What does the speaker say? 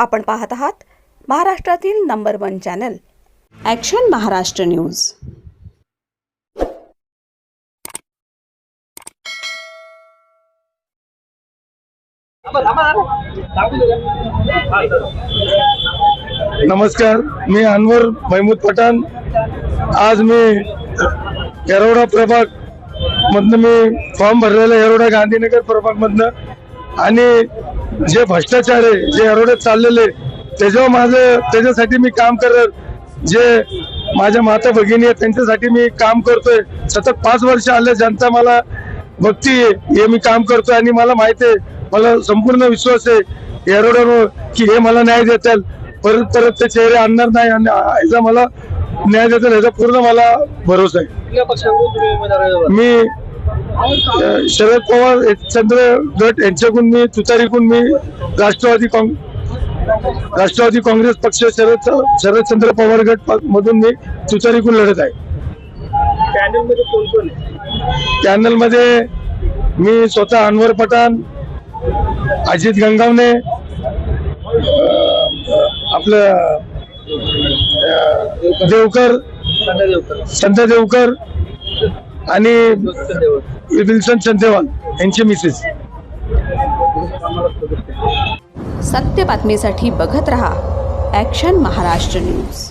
आपण पाहत आहात महाराष्ट्रातील number one channel. Action Maharashtra news. नमस्कार मी अनवर महमूद पठाण. आज मी येरोडा प्रभाग मधनं मी फॉर्म भरलेला येरोडा गांधीनगर प्रभाग मधनं. आणि जे भ्रष्टाचार आहे जे येरोड्यात चाललेले त्याच्यावर माझं त्याच्यासाठी मी काम करत जे माझ्या माता भगिनी आहेत त्यांच्यासाठी मी काम करतोय. सतत पाच वर्ष आले जनता मला बघतीये हे मी काम करतोय आणि मला माहिती आहे मला संपूर्ण विश्वास आहे येरोड्यावर की हे मला न्याय देतील. परत परत ते चेहरे आणणार नाही आणि याचा मला न्याय देतील याचा पूर्ण मला भरोसा आहे? मी शरद पवार चंद्र गट यांच्याकडून मी तुतारीकडून मी राष्ट्रवादी राष्ट्रवादी काँग्रेस पक्ष शरद शरदचंद्र पवार गट मधून मी तुतारीकडून लढत आहे. पॅनलमध्ये कोण कोण आहे? चॅनलमध्ये मी स्वतः अनवर पठाण अजित गंगावणे अ, आपलं देवकर संत देवकर. आणि विल्सन चंदेवाल यांचे मिसेस सत्य बातमीसाठी बघत रहा ॲक्शन महाराष्ट्र न्यूज